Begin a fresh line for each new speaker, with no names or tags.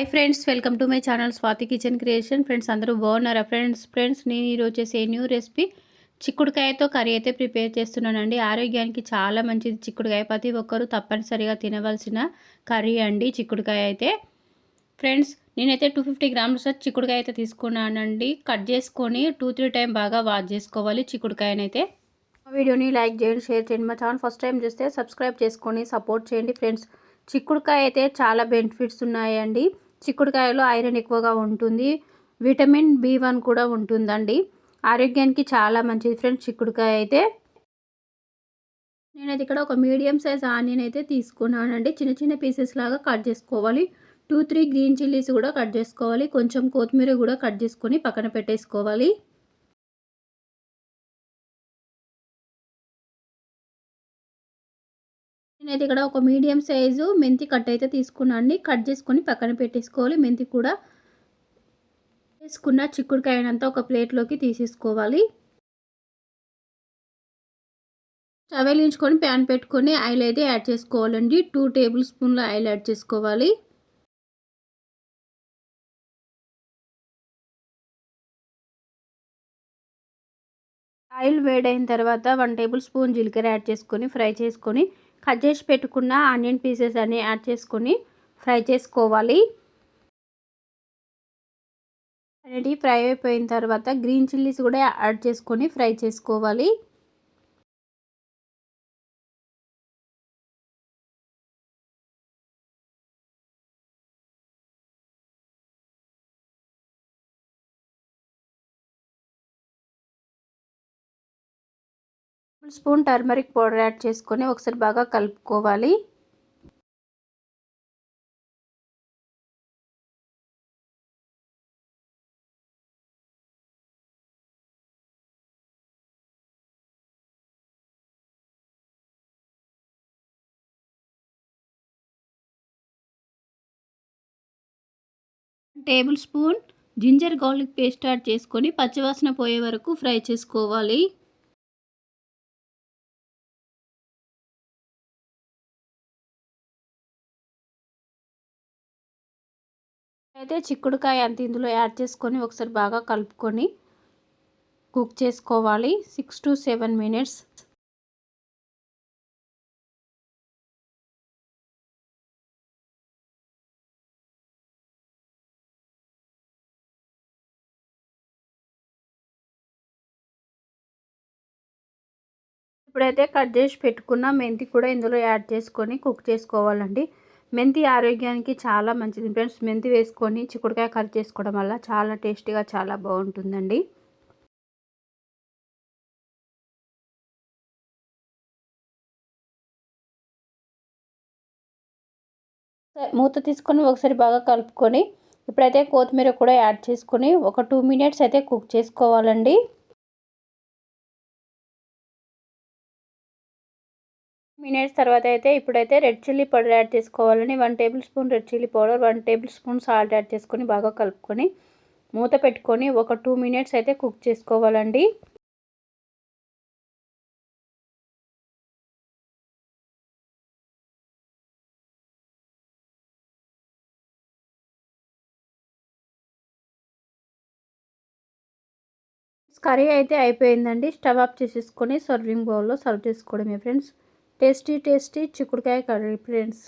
Hi friends welcome to my channel Swathi kitchen creation friends అందరూ బాగున్నారా? Friends friends నేను ఈరోజు చేసే న్యూ రెసిపీ చిక్కుడుకాయతో కర్రీ అయితే ప్రిపేర్ చేస్తున్నానండి. ఆరోగ్యానికి చాలా మంచిది చిక్కుడుకాయ ప్రతి ఒక్కరూ తప్పనిసరిగా తినవలసిన కర్రీ అండి చిక్కుడుకాయ అయితే. ఫ్రెండ్స్ నేనైతే టూ ఫిఫ్టీ గ్రామ్స్ చిక్కుడుకాయ అయితే తీసుకున్నానండి. కట్ చేసుకొని టూ త్రీ టైం బాగా వాష్ చేసుకోవాలి చిక్కుడుకాయనైతే. వీడియోని లైక్ చేయండి షేర్ చేయండి. మా ఛానల్ ఫస్ట్ టైం చూస్తే సబ్స్క్రైబ్ చేసుకొని సపోర్ట్ చేయండి. ఫ్రెండ్స్ చిక్కుడుకాయ అయితే చాలా బెనిఫిట్స్ ఉన్నాయండి. చిక్కుడుకాయలో ఐరన్ ఎక్కువగా ఉంటుంది. విటమిన్ బి వన్ కూడా ఉంటుందండి. ఆరోగ్యానికి చాలా మంచిది ఫ్రెండ్స్ చిక్కుడుకాయ అయితే. నేనైతే ఇక్కడ ఒక మీడియం సైజ్ ఆనియన్ అయితే తీసుకున్నానండి. చిన్న చిన్న పీసెస్ లాగా కట్ చేసుకోవాలి. టూ త్రీ గ్రీన్ చిల్లీస్ కూడా కట్ చేసుకోవాలి. కొంచెం కొత్తిమీర కూడా కట్ చేసుకొని పక్కన పెట్టేసుకోవాలి. నేనైతే ఇక్కడ ఒక మీడియం సైజు మెంతి కట్ అయితే తీసుకున్నాను కట్ చేసుకొని పక్కన పెట్టేసుకోవాలి. మెంతి కూడా వేసుకున్న చిక్కుడుకాయనంతా ఒక ప్లేట్లోకి తీసేసుకోవాలి. స్టవ్ వెలిగించుకొని ప్యాన్ పెట్టుకొని ఆయిల్ అయితే యాడ్ చేసుకోవాలండి. టూ టేబుల్ స్పూన్ల ఆయిల్ యాడ్ చేసుకోవాలి. ఆయిల్ వేడైన తర్వాత వన్ టేబుల్ స్పూన్ జీలకర్ర యాడ్ చేసుకొని ఫ్రై చేసుకొని కట్ చేసి పెట్టుకున్న ఆనియన్ పీసెస్ అన్ని యాడ్ చేసుకొని ఫ్రై చేసుకోవాలి. అనేది ఫ్రై అయిపోయిన తర్వాత గ్రీన్ చిల్లీస్ కూడా యాడ్ చేసుకొని ఫ్రై చేసుకోవాలి. స్పూన్ టర్మరిక్ పౌడర్ యాడ్ చేసుకొని ఒకసారి బాగా కలుపుకోవాలి. Table spoon ginger garlic paste add చేసుకొని పచ్చివాసన పోయే వరకు ఫ్రై చేసుకోవాలి. అయితే చిక్కుడుకాయ అంత ఇందులో యాడ్ చేసుకొని ఒకసారి బాగా కలుపుకొని కుక్ చేసుకోవాలి. Six to seven minutes. ఇప్పుడైతే కట్ చేసి పెట్టుకున్న మెంతి కూడా ఇందులో యాడ్ చేసుకొని కుక్ చేసుకోవాలండి. మెంతి ఆరోగ్యానికి చాలా మంచిది. ఫ్రెండ్స్ మెంతి వేసుకొని చిక్కుడుకాయ కర్రీ చేసుకోవడం వల్ల చాలా టేస్టీగా చాలా బాగుంటుందండి. మూత తీసుకొని ఒకసారి బాగా కలుపుకొని ఇప్పుడైతే కొత్తిమీర కూడా యాడ్ చేసుకొని ఒక టూ మినిట్స్ అయితే కుక్ చేసుకోవాలండి. మినిట్స్ తర్వాత అయితే ఇప్పుడైతే రెడ్ చిల్లీ పౌడర్ యాడ్ చేసుకోవాలని one table spoon red chilli powder one table spoon salt add చేసుకొని బాగా కలుపుకొని మూత పెట్టుకొని ఒక టూ మినిట్స్ అయితే కుక్ చేసుకోవాలండి. కర్రీ అయితే అయిపోయిందండి. స్టవ్ ఆఫ్ చేసేసుకొని సర్వింగ్ బౌల్లో సర్వ్ చేసుకోవడమే ఫ్రెండ్స్. టేస్టీ టేస్టీ చిక్కుడుకాయ కర్రీ ఫ్రెండ్స్.